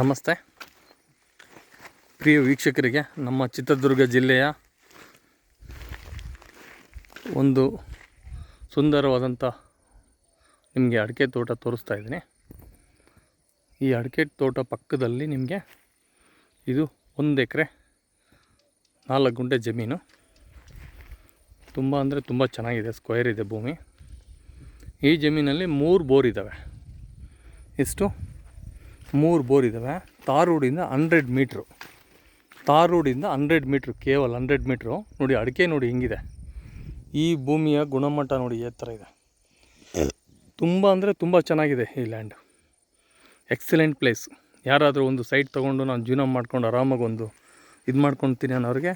ನಮಸ್ತೆ. ಪ್ರಿಯ ವೀಕ್ಷಕರಿಗೆ, ನಮ್ಮ ಚಿತ್ರದುರ್ಗ ಜಿಲ್ಲೆಯ ಒಂದು ಸುಂದರವಾದಂಥ ನಿಮಗೆ ಅಡಿಕೆ ತೋಟ ತೋರಿಸ್ತಾ ಇದ್ದೀನಿ. ಈ ಅಡಿಕೆ ತೋಟ ಪಕ್ಕದಲ್ಲಿ ನಿಮಗೆ ಇದು ಒಂದು ಎಕರೆ, ನಾಲ್ಕು ಗುಂಟೆ ಜಮೀನು. ತುಂಬ ಅಂದರೆ ತುಂಬ ಚೆನ್ನಾಗಿದೆ ಸ್ಕ್ವೇರ್ ಇದೆ ಭೂಮಿ. ಈ ಜಮೀನಲ್ಲಿ ಮೂರು ಬೋರ್ ಇದ್ದಾವೆ ಎಷ್ಟು? ಮೂರು ಬೋರ್ ಇದ್ದಾವೆ ತಾರ್ ರೋಡಿಂದ ಹಂಡ್ರೆಡ್ ಮೀಟ್ರು ತಾರ್ ರೋಡಿಂದ ಹಂಡ್ರೆಡ್ ಮೀಟ್ರು ಕೇವಲ ಹಂಡ್ರೆಡ್ ಮೀಟ್ರು ನೋಡಿ, ಅಡಿಕೆ ನೋಡಿ ಹಿಂಗಿದೆ. ಈ ಭೂಮಿಯ ಗುಣಮಟ್ಟ ನೋಡಿ ಯಾವ ಥರ ಇದೆ. ತುಂಬ ಅಂದರೆ ತುಂಬ ಚೆನ್ನಾಗಿದೆ ಈ ಲ್ಯಾಂಡ್ ಎಕ್ಸಲೆಂಟ್ ಪ್ಲೇಸ್ ಯಾರಾದರೂ ಒಂದು ಸೈಟ್ ತೊಗೊಂಡು ನಾನು ಜೀವನ ಮಾಡ್ಕೊಂಡು ಆರಾಮಾಗಿ ಒಂದು ಇದು ಮಾಡ್ಕೊಳ್ತೀನಿ ಅನ್ನೋರಿಗೆ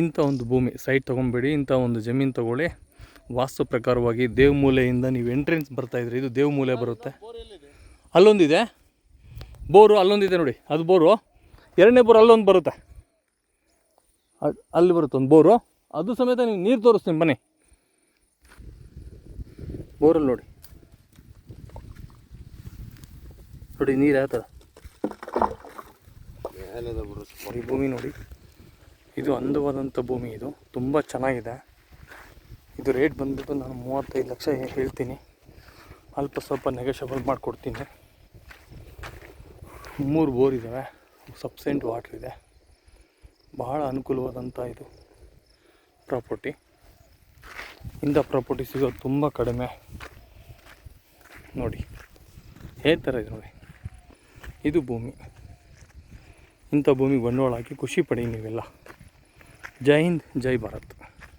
ಇಂಥ ಒಂದು ಭೂಮಿ ಸೈಟ್ ತೊಗೊಂಬೇಡಿ, ಇಂಥ ಒಂದು ಜಮೀನು ತೊಗೊಳ್ಳಿ. ವಾಸ್ತು ಪ್ರಕಾರವಾಗಿ ದೇವಮೂಲೆಯಿಂದ ನೀವು ಎಂಟ್ರೆನ್ಸ್ ಬರ್ತಾಯಿದ್ರಿ ಇದು ದೇವಮೂಲೆ ಬರುತ್ತೆ. ಅಲ್ಲೊಂದಿದೆ. ಬೋರು ಅಲ್ಲೊಂದಿದೆ ನೋಡಿ. ಅದು ಬೋರು. ಎರಡನೇ ಬೋರ್ ಅಲ್ಲೊಂದು ಬರುತ್ತೆ. ಅಲ್ಲಿ ಬರುತ್ತೆ ಒಂದು ಬೋರು. ಅದು ಸಮೇತ ನೀವು ನೀರು ತೋರಿಸ್ತೀನಿ, ಬನ್ನಿ. ಬೋರಲ್ಲಿ ನೋಡಿ. ನೋಡಿ ನೀರು ಯಾವ ಥರ ಈ ಭೂಮಿ ನೋಡಿ. ಇದು ಅಂದವಾದಂಥ ಭೂಮಿ ಇದು. ತುಂಬ ಚೆನ್ನಾಗಿದೆ. ಇದು ರೇಟ್ ಬಂದ್ಬಿಟ್ಟು ನಾನು ಮೂವತ್ತೈದು ಲಕ್ಷ ಹೇಳ್ತೀನಿ. ಅಲ್ಪ ಸ್ವಲ್ಪ ನೆಗೋಷಿಯಬಲ್ ಮಾಡಿಕೊಡ್ತೀನಿ. ಮೂರು ಬೋರ್ ಇದ್ದಾವೆ ಸಬ್ಸೆಂಟ್ ವಾಟ್ರ್ ಇದೆ. ಬಹಳ ಅನುಕೂಲವಾದಂಥ ಇದು ಪ್ರಾಪರ್ಟಿ ಇಂಥ ಪ್ರಾಪರ್ಟಿ ಸಿಗೋದು ತುಂಬ ಕಡಿಮೆ. ನೋಡಿ ಹೇ ಥರ ಇದೆ ನೋಡಿ. ಇದು ಭೂಮಿ. ಇಂಥ ಭೂಮಿಗೆ ಬಂಡವಾಳ ಹಾಕಿ ಖುಷಿ ಪಡಿ ನೀವೆಲ್ಲ. ಜೈ ಹಿಂದ್, ಜೈ ಭಾರತ್.